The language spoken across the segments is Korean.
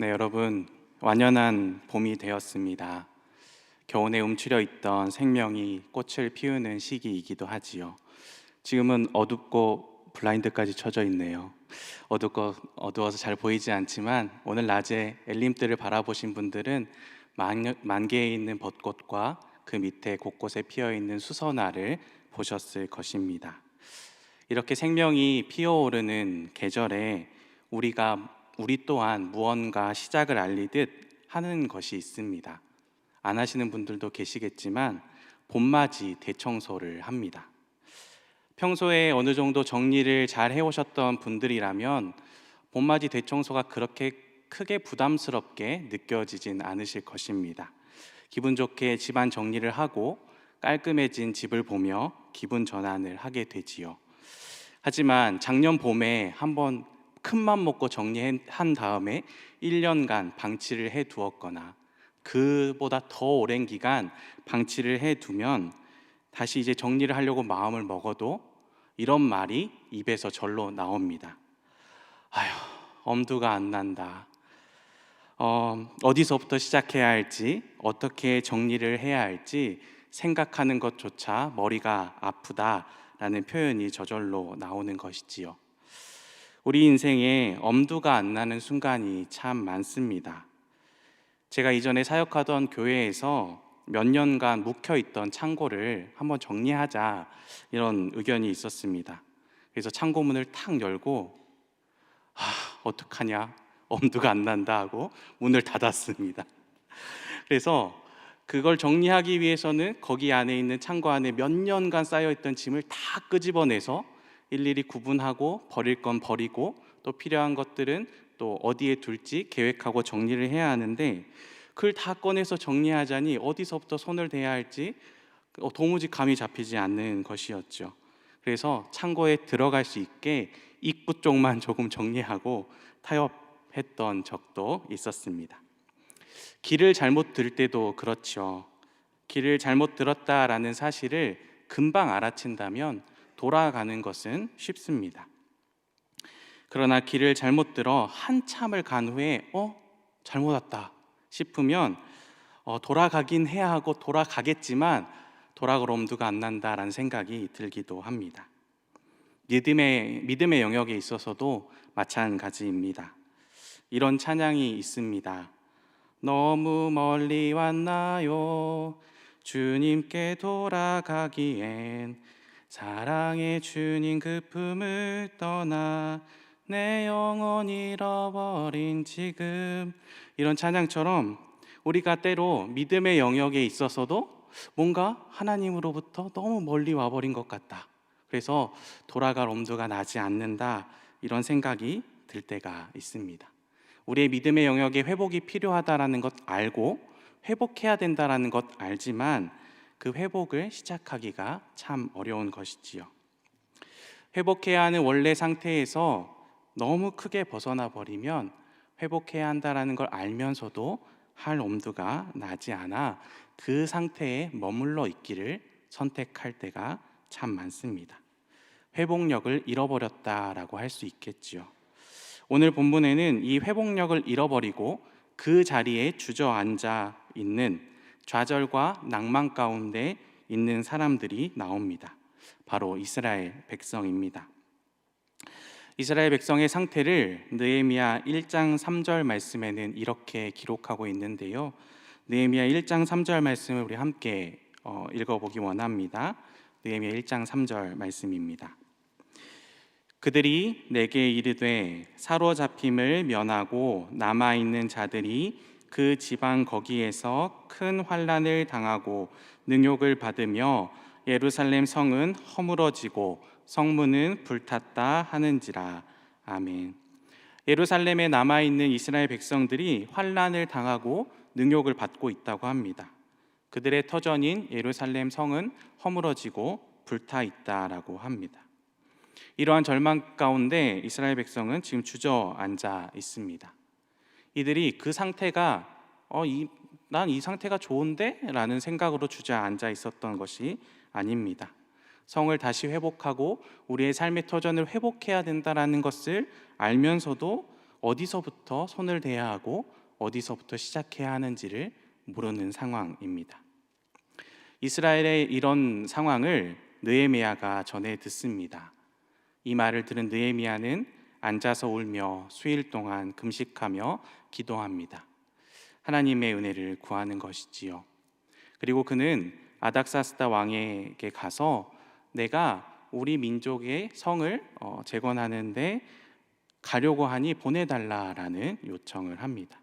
네, 여러분 완연한 봄이 되었습니다. 겨우내 움츠려 있던 생명이 꽃을 피우는 시기이기도 하지요. 지금은 어둡고 블라인드까지 쳐져 있네요. 어둡고 어두워서 잘 보이지 않지만 오늘 낮에 엘림들을 바라보신 분들은 만, 만개에 있는 벚꽃과 그 밑에 곳곳에 피어 있는 수선화를 보셨을 것입니다. 이렇게 생명이 피어오르는 계절에 우리가 우리 또한 무언가 시작을 알리듯 하는 것이 있습니다. 안 하시는 분들도 계시겠지만 봄맞이 대청소를 합니다. 평소에 어느 정도 정리를 잘 해오셨던 분들이라면 봄맞이 대청소가 그렇게 크게 부담스럽게 느껴지진 않으실 것입니다. 기분 좋게 집안 정리를 하고 깔끔해진 집을 보며 기분 전환을 하게 되지요. 하지만 작년 봄에 한번 큰맘 먹고 정리한 다음에 1년간 방치를 해 두었거나 그보다 더 오랜 기간 방치를 해 두면 다시 이제 정리를 하려고 마음을 먹어도 이런 말이 입에서 절로 나옵니다. 아휴, 엄두가 안 난다. 어, 어디서부터 시작해야 할지, 어떻게 정리를 해야 할지 생각하는 것조차 머리가 아프다라는 표현이 저절로 나오는 것이지요. 우리 인생에 엄두가 안 나는 순간이 참 많습니다. 제가 이전에 사역하던 교회에서 몇 년간 묵혀 있던 창고를 한번 정리하자 이런 의견이 있었습니다. 그래서 창고 문을 탁 열고 아, 어떡하냐? 엄두가 안 난다 하고 문을 닫았습니다. 그래서 그걸 정리하기 위해서는 거기 안에 있는 창고 안에 몇 년간 쌓여 있던 짐을 다 끄집어내서 일일이 구분하고 버릴 건 버리고 또 필요한 것들은 또 어디에 둘지 계획하고 정리를 해야 하는데 그걸 다 꺼내서 정리하자니 어디서부터 손을 대야 할지 어, 도무지 감이 잡히지 않는 것이었죠. 그래서 창고에 들어갈 수 있게 입구 쪽만 조금 정리하고 타협했던 적도 있었습니다. 길을 잘못 들 때도 그렇죠. 길을 잘못 들었다라는 사실을 금방 알아챈다면 돌아가는 것은 쉽습니다. 그러나 길을 잘못 들어 한참을 간 후에 어 잘못 왔다 싶으면 어, 돌아가긴 해야 하고 돌아가겠지만 돌아갈 엄두가 안 난다라는 생각이 들기도 합니다. 믿음의 믿음의 영역에 있어서도 마찬가지입니다. 이런 찬양이 있습니다. 너무 멀리 왔나요? 주님께 돌아가기엔 사랑의 주님 그 품을 떠나 내 영혼 잃어버린 지금 이런 찬양처럼 우리가 때로 믿음의 영역에 있어서도 뭔가 하나님으로부터 너무 멀리 와버린 것 같다. 그래서 돌아갈 엄두가 나지 않는다. 이런 생각이 들 때가 있습니다. 우리의 믿음의 영역에 회복이 필요하다라는 것 알고 회복해야 된다라는 것 알지만 그 회복을 시작하기가 참 어려운 것이지요. 회복해야 하는 원래 상태에서 너무 크게 벗어나 버리면 회복해야 한다라는 걸 알면서도 할 엄두가 나지 않아 그 상태에 머물러 있기를 선택할 때가 참 많습니다. 회복력을 잃어버렸다라고 할 수 있겠지요. 오늘 본문에는 이 회복력을 잃어버리고 그 자리에 주저앉아 있는 좌절과 낭만 가운데 있는 사람들이 나옵니다. 바로 이스라엘 백성입니다. 이스라엘 백성의 상태를 느헤미야 1장 3절 말씀에는 이렇게 기록하고 있는데요. 느헤미야 1장 3절 말씀을 우리 함께 어, 읽어보기 원합니다. 느헤미야 1장 3절 말씀입니다. 그들이 내게 이르되 사로잡힘을 면하고 남아 있는 자들이 그 지방 거기에서 큰 환란을 당하고 능욕을 받으며 예루살렘 성은 허물어지고 성문은 불탔다 하는지라 아멘. 예루살렘에 남아 있는 이스라엘 백성들이 환란을 당하고 능욕을 받고 있다고 합니다. 그들의 터전인 예루살렘 성은 허물어지고 불타 있다라고 합니다. 이러한 절망 가운데 이스라엘 백성은 지금 주저앉아 있습니다. 이들이 그 상태가 어, 이, 난이 상태가 좋은데 라는 생각으로 주저앉아 있었던 것이 아닙니다. 성을 다시 회복하고 우리의 삶의 터전을 회복해야 된다라는 것을 알면서도 어디서부터 손을 대야 하고 어디서부터 시작해야 하는지를 모르는 상황입니다. 이스라엘의 이런 상황을 느헤미야가 전해 듣습니다. 이 말을 들은 느헤미야는 앉아서 울며 수일 동안 금식하며 기도합니다. 하나님의 은혜를 구하는 것이지요. 그리고 그는 아닥사스다 왕에게 가서 내가 우리 민족의 성을 어, 재건하는데 가려고 하니 보내달라라는 요청을 합니다.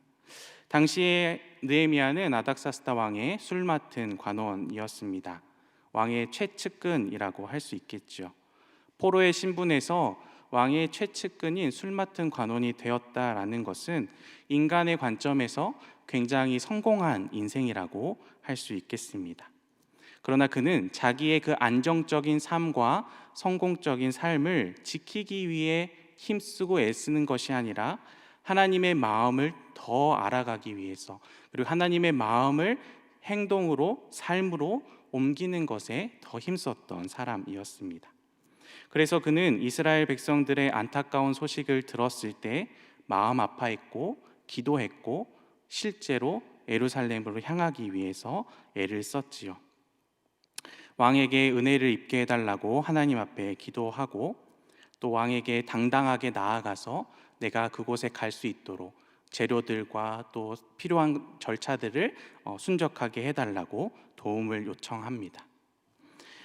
당시에 느헤미야는 아닥사스다 왕의 술 맡은 관원이었습니다. 왕의 최측근이라고 할 수 있겠죠. 포로의 신분에서 왕의 최측근인 술 맡은 관원이 되었다라는 것은 인간의 관점에서 굉장히 성공한 인생이라고 할 수 있겠습니다. 그러나 그는 자기의 그 안정적인 삶과 성공적인 삶을 지키기 위해 힘쓰고 애쓰는 것이 아니라 하나님의 마음을 더 알아가기 위해서 그리고 하나님의 마음을 행동으로 삶으로 옮기는 것에 더 힘썼던 사람이었습니다. 그래서 그는 이스라엘 백성들의 안타까운 소식을 들었을 때 마음 아파했고 기도했고 실제로 예루살렘으로 향하기 위해서 애를 썼지요. 왕에게 은혜를 입게 해달라고 하나님 앞에 기도하고 또 왕에게 당당하게 나아가서 내가 그곳에 갈 수 있도록 재료들과 또 필요한 절차들을 어, 순적하게 해달라고 도움을 요청합니다.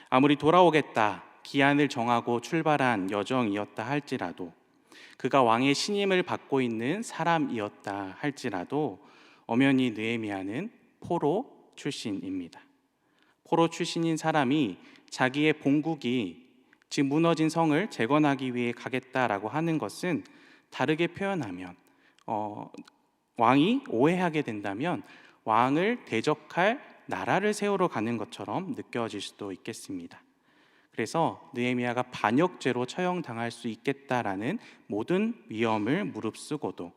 아무리 돌아오겠다 기한을 정하고 출발한 여정이었다 할지라도 그가 왕의 신임을 받고 있는 사람이었다 할지라도 엄연히 느헤미야는 포로 출신입니다. 포로 출신인 사람이 자기의 본국이 지금 무너진 성을 재건하기 위해 가겠다라고 하는 것은 다르게 표현하면 어, 왕이 오해하게 된다면 왕을 대적할 나라를 세우러 가는 것처럼 느껴질 수도 있겠습니다. 그래서 느헤미야가 반역죄로 처형당할 수 있겠다라는 모든 위험을 무릅쓰고도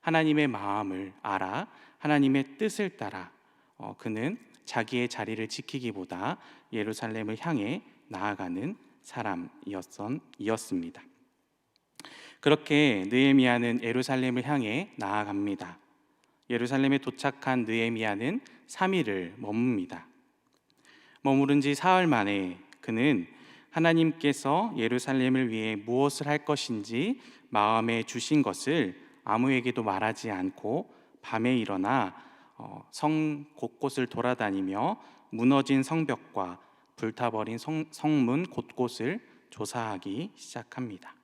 하나님의 마음을 알아 하나님의 뜻을 따라 어, 그는 자기의 자리를 지키기보다 예루살렘을 향해 나아가는 사람이었습니다. 그렇게 느헤미야는 예루살렘을 향해 나아갑니다. 예루살렘에 도착한 느헤미야는 3일을 머뭅니다. 머무른 지 사흘 만에 그는 하나님께서 예루살렘을 위해 무엇을 할 것인지 마음에 주신 것을 아무에게도 말하지 않고 밤에 일어나 어, 성 곳곳을 돌아다니며 무너진 성벽과 불타버린 성, 성문 곳곳을 조사하기 시작합니다.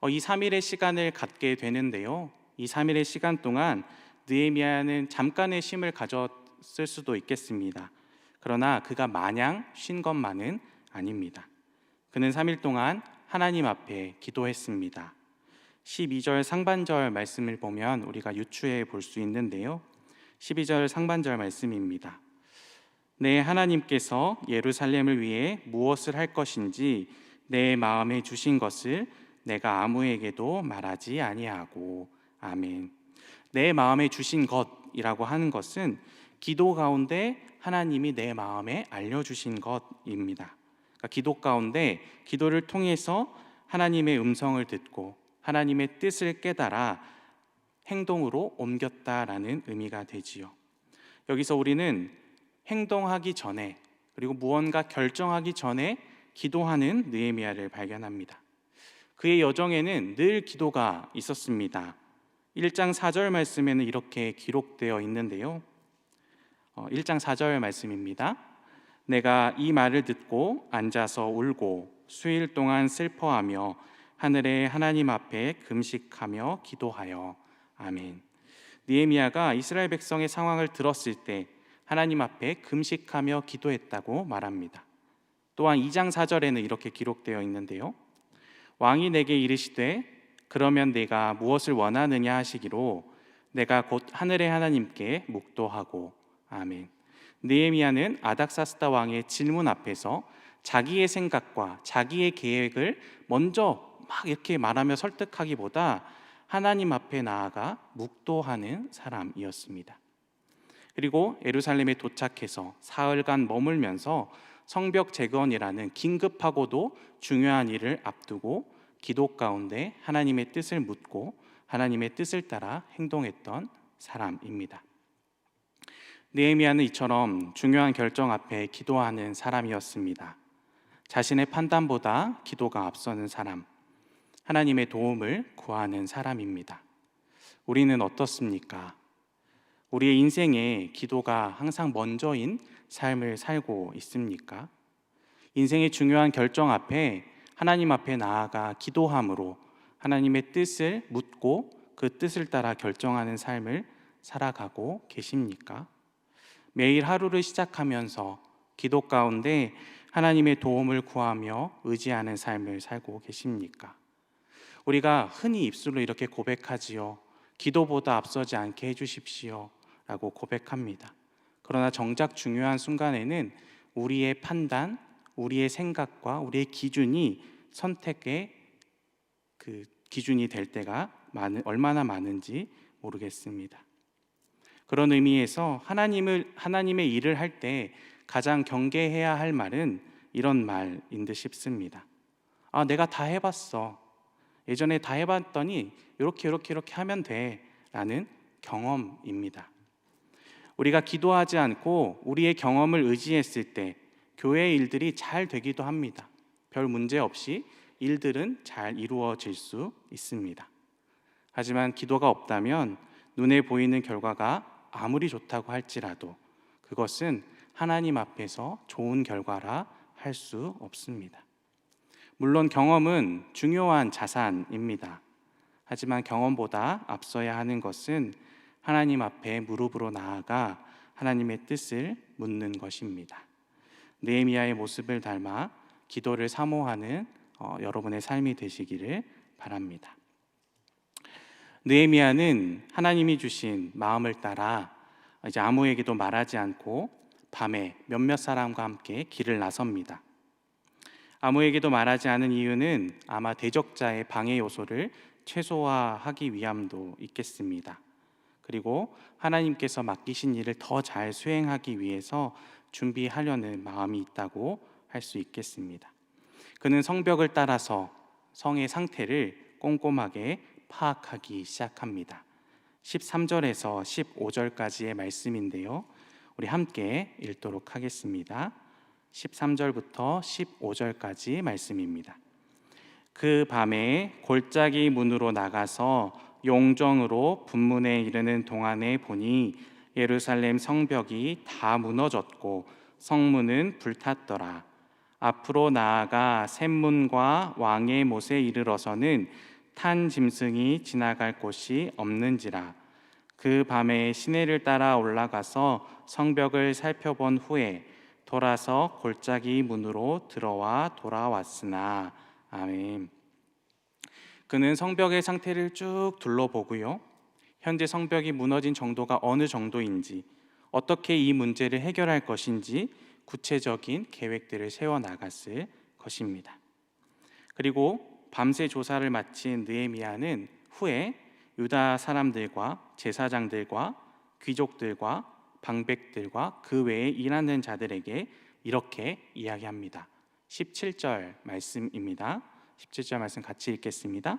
어, 이 3일의 시간을 갖게 되는데요. 이 3일의 시간 동안 느헤미야는 잠깐의 쉼을 가졌을 수도 있겠습니다. 그러나 그가 마냥 쉰 것만은 아닙니다. 그는 3일 동안 하나님 앞에 기도했습니다. 12절 상반절 말씀을 보면 우리가 유추해 볼 수 있는데요. 12절 상반절 말씀입니다. 내 하나님께서 예루살렘을 위해 무엇을 할 것인지 내 마음에 주신 것을 내가 아무에게도 말하지 아니하고 아멘. 내 마음에 주신 것이라고 하는 것은 기도 가운데 하나님이 내 마음에 알려 주신 것입니다. 그러니까 기도 가운데 기도를 통해서 하나님의 음성을 듣고 하나님의 뜻을 깨달아 행동으로 옮겼다라는 의미가 되지요. 여기서 우리는 행동하기 전에 그리고 무언가 결정하기 전에 기도하는 느헤미야를 발견합니다. 그의 여정에는 늘 기도가 있었습니다. 1장 4절 말씀에는 이렇게 기록되어 있는데요. 1장 어, 4절 말씀입니다. 내가 이 말을 듣고 앉아서 울고 수일 동안 슬퍼하며 하늘의 하나님 앞에 금식하며 기도하여 아멘. 니에미아가 이스라엘 백성의 상황을 들었을 때 하나님 앞에 금식하며 기도했다고 말합니다. 또한 2장 4절에는 이렇게 기록되어 있는데요. 왕이 내게 이르시되 그러면 내가 무엇을 원하느냐 하시기로 내가 곧 하늘의 하나님께 묵도하고 아멘. 느헤미야는 아닥사스다 왕의 질문 앞에서 자기의 생각과 자기의 계획을 먼저 막 이렇게 말하며 설득하기보다 하나님 앞에 나아가 묵도하는 사람이었습니다. 그리고 예루살렘에 도착해서 사흘간 머물면서 성벽 재건이라는 긴급하고도 중요한 일을 앞두고 기도 가운데 하나님의 뜻을 묻고 하나님의 뜻을 따라 행동했던 사람입니다. 느헤미야는 이처럼 중요한 결정 앞에 기도하는 사람이었습니다. 자신의 판단보다 기도가 앞서는 사람, 하나님의 도움을 구하는 사람입니다. 우리는 어떻습니까? 우리의 인생에 기도가 항상 먼저인 삶을 살고 있습니까? 인생의 중요한 결정 앞에 하나님 앞에 나아가 기도함으로 하나님의 뜻을 묻고 그 뜻을 따라 결정하는 삶을 살아가고 계십니까? 매일 하루를 시작하면서 기도 가운데 하나님의 도움을 구하며 의지하는 삶을 살고 계십니까? 우리가 흔히 입술로 이렇게 고백하지요. 기도보다 앞서지 않게 해주십시오. 라고 고백합니다. 그러나 정작 중요한 순간에는 우리의 판단, 우리의 생각과 우리의 기준이 선택의 그 기준이 될 때가 많은, 얼마나 많은지 모르겠습니다. 그런 의미에서 하나님을 하나님의 일을 할 때 가장 경계해야 할 말은 이런 말인 듯 싶습니다. 아, 내가 다 해봤어. 예전에 다 해봤더니 이렇게 이렇게 이렇게 하면 돼라는 경험입니다. 우리가 기도하지 않고 우리의 경험을 의지했을 때 교회 일들이 잘 되기도 합니다. 별 문제 없이 일들은 잘 이루어질 수 있습니다. 하지만 기도가 없다면 눈에 보이는 결과가 아무리 좋다고 할지라도 그것은 하나님 앞에서 좋은 결과라 할 수 없습니다. 물론 경험은 중요한 자산입니다. 하지만 경험보다 앞서야 하는 것은 하나님 앞에 무릎으로 나아가 하나님의 뜻을 묻는 것입니다. 느헤미야의 모습을 닮아 기도를 사모하는 어, 여러분의 삶이 되시기를 바랍니다. 느헤미야는 하나님이 주신 마음을 따라 이제 아무에게도 말하지 않고 밤에 몇몇 사람과 함께 길을 나섭니다. 아무에게도 말하지 않은 이유는 아마 대적자의 방해 요소를 최소화하기 위함도 있겠습니다. 그리고 하나님께서 맡기신 일을 더 잘 수행하기 위해서 준비하려는 마음이 있다고 할 수 있겠습니다. 그는 성벽을 따라서 성의 상태를 꼼꼼하게 파악하기 시작합니다. 13절에서 15절까지의 말씀인데요. 우리 함께 읽도록 하겠습니다. 13절부터 15절까지 말씀입니다. 그 밤에 골짜기 문으로 나가서 용정으로 분문에 이르는 동안에 보니 예루살렘 성벽이 다 무너졌고 성문은 불탔더라. 앞으로 나아가 샘문과 왕의 못에 이르러서는 탄 짐승이 지나갈 곳이 없는지라 그 밤에 시내를 따라 올라가서 성벽을 살펴본 후에 돌아서 골짜기 문으로 들어와 돌아왔으나 아멘. 그는 성벽의 상태를 쭉 둘러보고요. 현재 성벽이 무너진 정도가 어느 정도인지 어떻게 이 문제를 해결할 것인지 구체적인 계획들을 세워 나갔을 것입니다. 그리고 밤새 조사를 마친 느헤미야는 후에 유다 사람들과 제사장들과 귀족들과 방백들과 그 외에 일하는 자들에게 이렇게 이야기합니다. 17절 말씀입니다. 17절 말씀 같이 읽겠습니다.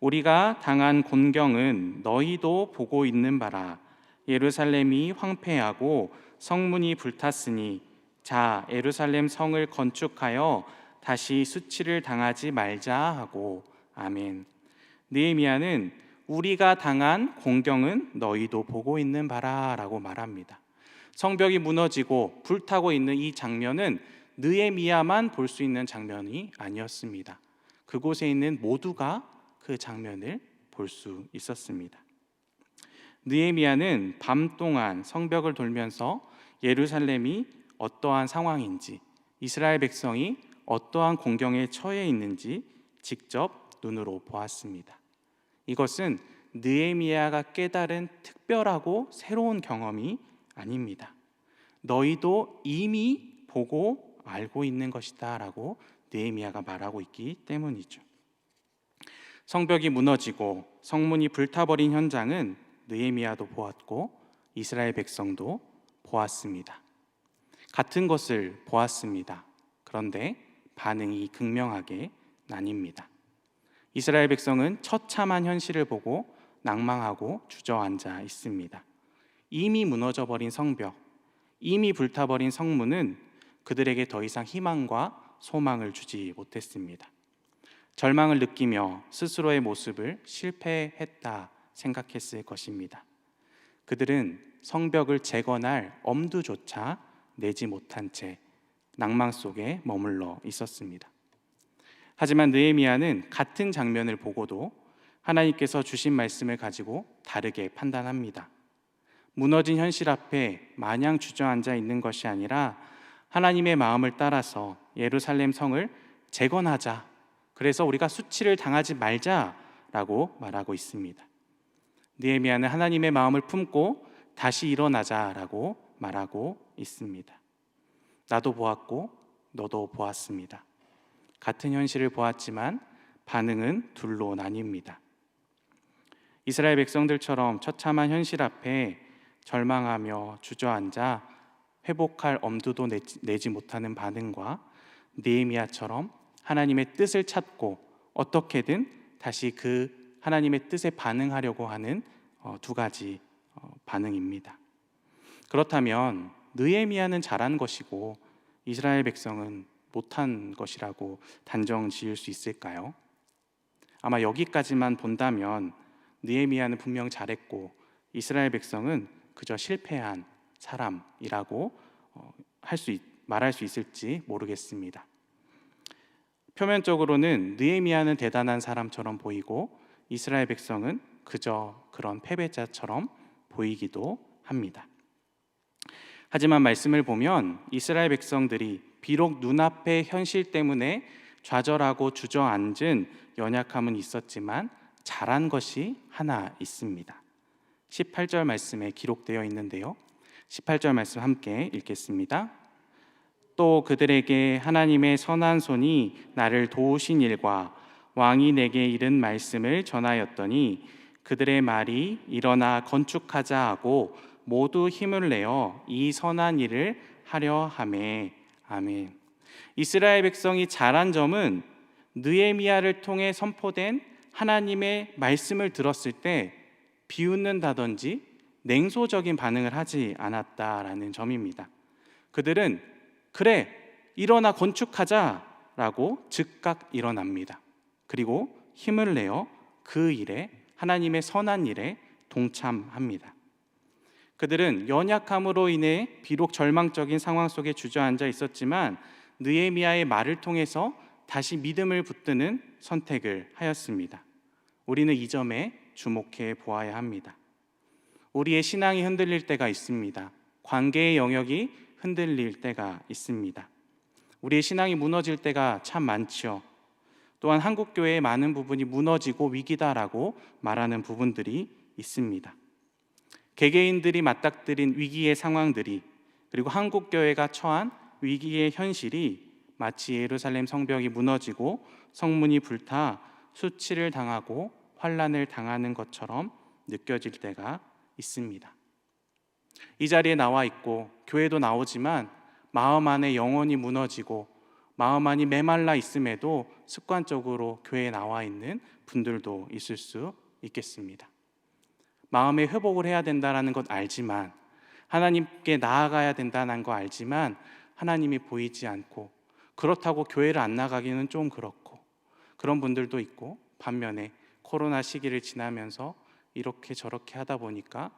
우리가 당한 곤경은 너희도 보고 있는 바라 예루살렘이 황폐하고 성문이 불탔으니 자 예루살렘 성을 건축하여 다시 수치를 당하지 말자 하고 아멘. 느헤미야는 우리가 당한 공경은 너희도 보고 있는 바라라고 말합니다. 성벽이 무너지고 불타고 있는 이 장면은 느헤미야만 볼 수 있는 장면이 아니었습니다. 그곳에 있는 모두가 그 장면을 볼 수 있었습니다. 느헤미야는 밤 동안 성벽을 돌면서 예루살렘이 어떠한 상황인지 이스라엘 백성이 어떠한 공경에 처해 있는지 직접 눈으로 보았습니다. 이것은 느헤미야가 깨달은 특별하고 새로운 경험이 아닙니다. 너희도 이미 보고 알고 있는 것이다라고 느헤미야가 말하고 있기 때문이죠. 성벽이 무너지고 성문이 불타버린 현장은 느헤미야도 보았고 이스라엘 백성도 보았습니다. 같은 것을 보았습니다. 그런데 반응이 극명하게 나뉩니다. 이스라엘 백성은 처참한 현실을 보고 낭망하고 주저앉아 있습니다. 이미 무너져 버린 성벽, 이미 불타버린 성문은 그들에게 더 이상 희망과 소망을 주지 못했습니다. 절망을 느끼며 스스로의 모습을 실패했다 생각했을 것입니다. 그들은 성벽을 재건할 엄두조차 내지 못한 채 낭망 속에 머물러 있었습니다. 하지만 느헤미야는 같은 장면을 보고도 하나님께서 주신 말씀을 가지고 다르게 판단합니다. 무너진 현실 앞에 마냥 주저앉아 있는 것이 아니라 하나님의 마음을 따라서 예루살렘 성을 재건하자. 그래서 우리가 수치를 당하지 말자라고 말하고 있습니다. 느헤미야는 하나님의 마음을 품고 다시 일어나자라고 말하고 있습니다. 나도 보았고 너도 보았습니다. 같은 현실을 보았지만 반응은 둘로 나뉩니다. 이스라엘 백성들처럼 처참한 현실 앞에 절망하며 주저앉아 회복할 엄두도 내지, 못하는 반응과 느헤미야처럼 하나님의 뜻을 찾고 어떻게든 다시 그 하나님의 뜻에 반응하려고 하는 어, 두 가지 어, 반응입니다. 그렇다면 느헤미야는 잘한 것이고 이스라엘 백성은 못한 것이라고 단정 지을 수 있을까요? 아마 여기까지만 본다면 느헤미야는 분명 잘했고 이스라엘 백성은 그저 실패한 사람이라고 어, 할수 말할 수 있을지 모르겠습니다. 표면적으로는 느헤미야는 대단한 사람처럼 보이고 이스라엘 백성은 그저 그런 패배자처럼 보이기도 합니다. 하지만 말씀을 보면 이스라엘 백성들이 비록 눈앞의 현실 때문에 좌절하고 주저앉은 연약함은 있었지만 잘한 것이 하나 있습니다. 18절 말씀에 기록되어 있는데요. 18절 말씀 함께 읽겠습니다. 또 그들에게 하나님의 선한 손이 나를 도우신 일과 왕이 내게 이른 말씀을 전하였더니 그들의 말이 일어나 건축하자 하고 모두 힘을 내어 이 선한 일을 하려 함에 아멘. 이스라엘 백성이 잘한 점은 느헤미야를 통해 선포된 하나님의 말씀을 들었을 때 비웃는다든지 냉소적인 반응을 하지 않았다라는 점입니다. 그들은 그래 일어나 건축하자라고 즉각 일어납니다. 그리고 힘을 내어 그 일에 하나님의 선한 일에 동참합니다. 그들은 연약함으로 인해 비록 절망적인 상황 속에 주저앉아 있었지만 느헤미야의 말을 통해서 다시 믿음을 붙드는 선택을 하였습니다. 우리는 이 점에 주목해 보아야 합니다. 우리의 신앙이 흔들릴 때가 있습니다. 관계의 영역이 흔들릴 때가 있습니다. 우리의 신앙이 무너질 때가 참 많지요. 또한 한국 교회의 많은 부분이 무너지고 위기다라고 말하는 부분들이 있습니다. 개개인들이 맞닥뜨린 위기의 상황들이 그리고 한국 교회가 처한 위기의 현실이 마치 예루살렘 성벽이 무너지고 성문이 불타 수치를 당하고 환란을 당하는 것처럼 느껴질 때가 있습니다. 이 자리에 나와 있고 교회도 나오지만 마음 안에 영혼이 무너지고 마음 안이 메말라 있음에도 습관적으로 교회에 나와 있는 분들도 있을 수 있겠습니다. 마음의 회복을 해야 된다는 것 알지만 하나님께 나아가야 된다는 거 알지만 하나님이 보이지 않고 그렇다고 교회를 안 나가기는 좀 그렇고 그런 분들도 있고 반면에 코로나 시기를 지나면서 이렇게 저렇게 하다 보니까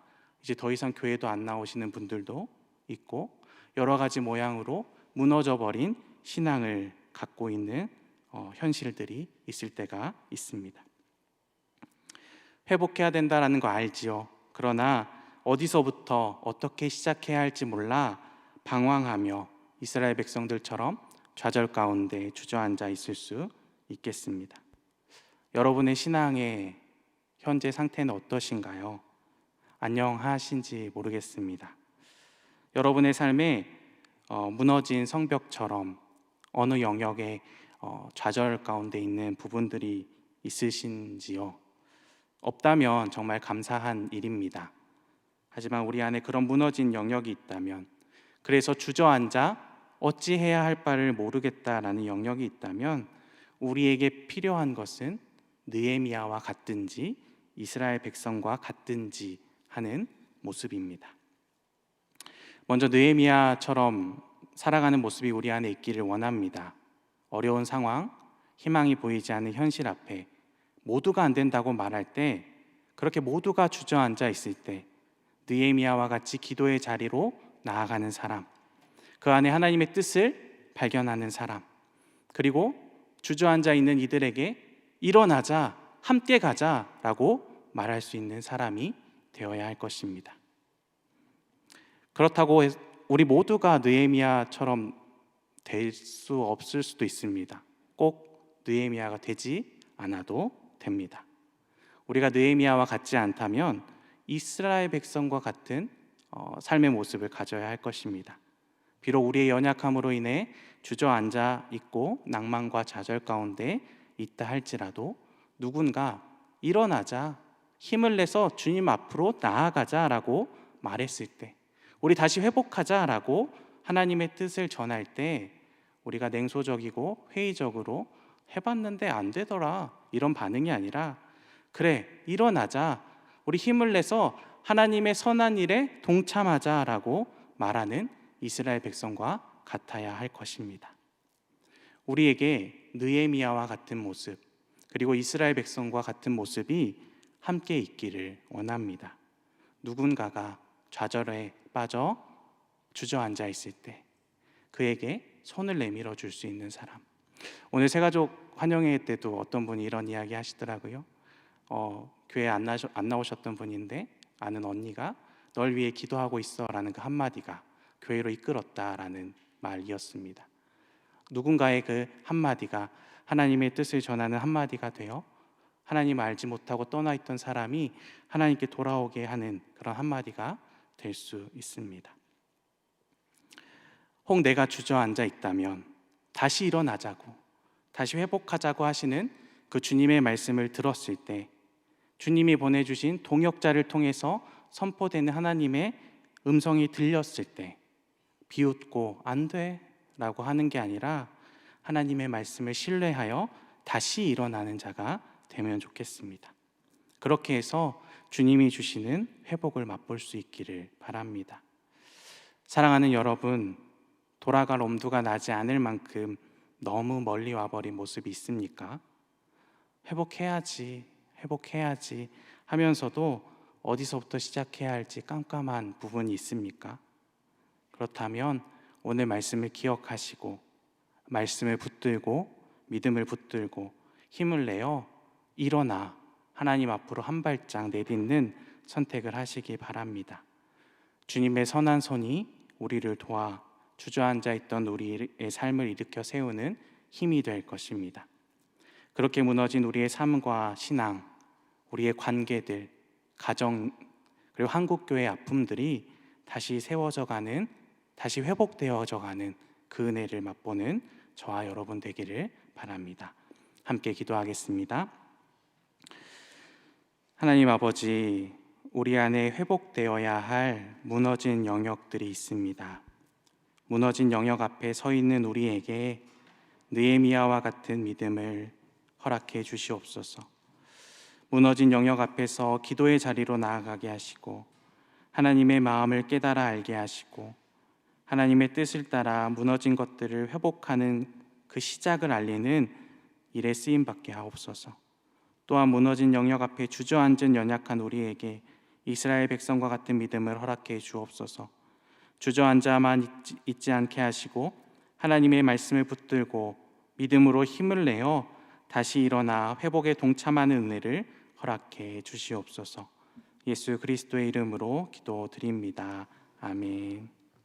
이제 더 이상 교회도 안 나오시는 분들도 있고 여러 가지 모양으로 무너져 버린 신앙을 갖고 있는 어, 현실들이 있을 때가 있습니다. 회복해야 된다라는 거 알지요. 그러나 어디서부터 어떻게 시작해야 할지 몰라 방황하며 이스라엘 백성들처럼 좌절 가운데 주저앉아 있을 수 있겠습니다. 여러분의 신앙의 현재 상태는 어떠신가요? 안녕하신지 모르겠습니다. 여러분의 삶에 어, 무너진 성벽처럼 어느 영역에 어, 좌절 가운데 있는 부분들이 있으신지요? 없다면 정말 감사한 일입니다. 하지만 우리 안에 그런 무너진 영역이 있다면, 그래서 주저앉아 어찌 해야 할 바를 모르겠다라는 영역이 있다면, 우리에게 필요한 것은 느에미아와 같든지 이스라엘 백성과 같든지 하는 모습입니다. 먼저 느에미아처럼 살아가는 모습이 우리 안에 있기를 원합니다. 어려운 상황, 희망이 보이지 않는 현실 앞에 모두가 안 된다고 말할 때 그렇게 모두가 주저앉아 있을 때 느에미아와 같이 기도의 자리로 나아가는 사람, 그 안에 하나님의 뜻을 발견하는 사람, 그리고 주저앉아 있는 이들에게 일어나자, 함께 가자라고 말할 수 있는 사람이 되어야 할 것입니다. 그렇다고 우리 모두가 느헤미야처럼 될 수 없을 수도 있습니다. 꼭 느헤미야가 되지 않아도 됩니다. 우리가 느헤미야와 같지 않다면 이스라엘 백성과 같은 어, 삶의 모습을 가져야 할 것입니다. 비록 우리의 연약함으로 인해 주저앉아 있고 낭만과 좌절 가운데 있다 할지라도 누군가 일어나자 힘을 내서 주님 앞으로 나아가자라고 말했을 때 우리 다시 회복하자라고 하나님의 뜻을 전할 때 우리가 냉소적이고 회의적으로 해봤는데 안 되더라 이런 반응이 아니라 그래 일어나자 우리 힘을 내서 하나님의 선한 일에 동참하자라고 말하는 이스라엘 백성과 같아야 할 것입니다. 우리에게 느에미아와 같은 모습 그리고 이스라엘 백성과 같은 모습이 함께 있기를 원합니다. 누군가가 좌절에 빠져 주저앉아 있을 때 그에게 손을 내밀어 줄 수 있는 사람. 오늘 새가족 환영회 때도 어떤 분이 이런 이야기 하시더라고요. 어, 교회 안, 나셔, 안 나오셨던 분인데 아는 언니가 널 위해 기도하고 있어라는 그 한마디가 교회로 이끌었다라는 말이었습니다. 누군가의 그 한마디가 하나님의 뜻을 전하는 한마디가 되어 하나님 알지 못하고 떠나 있던 사람이 하나님께 돌아오게 하는 그런 한마디가 될 수 있습니다. 혹 내가 주저앉아 있다면 다시 일어나자고 다시 회복하자고 하시는 그 주님의 말씀을 들었을 때 주님이 보내주신 동역자를 통해서 선포되는 하나님의 음성이 들렸을 때 비웃고 안 돼 라고 하는 게 아니라 하나님의 말씀을 신뢰하여 다시 일어나는 자가 되면 좋겠습니다. 그렇게 해서 주님이 주시는 회복을 맛볼 수 있기를 바랍니다. 사랑하는 여러분, 돌아갈 엄두가 나지 않을 만큼 너무 멀리 와버린 모습이 있습니까? 회복해야지, 회복해야지 하면서도 어디서부터 시작해야 할지 깜깜한 부분이 있습니까? 그렇다면 오늘 말씀을 기억하시고 말씀을 붙들고 믿음을 붙들고 힘을 내어 일어나 하나님 앞으로 한 발짝 내딛는 선택을 하시기 바랍니다. 주님의 선한 손이 우리를 도와 주저앉아 있던 우리의 삶을 일으켜 세우는 힘이 될 것입니다. 그렇게 무너진 우리의 삶과 신앙, 우리의 관계들, 가정 그리고 한국 교회의 아픔들이 다시 세워져 가는 다시 회복되어져 가는 그 은혜를 맛보는 저와 여러분 되기를 바랍니다. 함께 기도하겠습니다. 하나님 아버지, 우리 안에 회복되어야 할 무너진 영역들이 있습니다. 무너진 영역 앞에 서 있는 우리에게 느에미아와 같은 믿음을 허락해 주시옵소서. 무너진 영역 앞에서 기도의 자리로 나아가게 하시고 하나님의 마음을 깨달아 알게 하시고 하나님의 뜻을 따라 무너진 것들을 회복하는 그 시작을 알리는 일에 쓰임 받게 하옵소서. 또한 무너진 영역 앞에 주저앉은 연약한 우리에게 이스라엘 백성과 같은 믿음을 허락해 주옵소서. 주저앉아만 있지, 있지 않게 하시고 하나님의 말씀을 붙들고 믿음으로 힘을 내어 다시 일어나 회복에 동참하는 은혜를 허락해 주시옵소서. 예수 그리스도의 이름으로 기도드립니다. 아멘.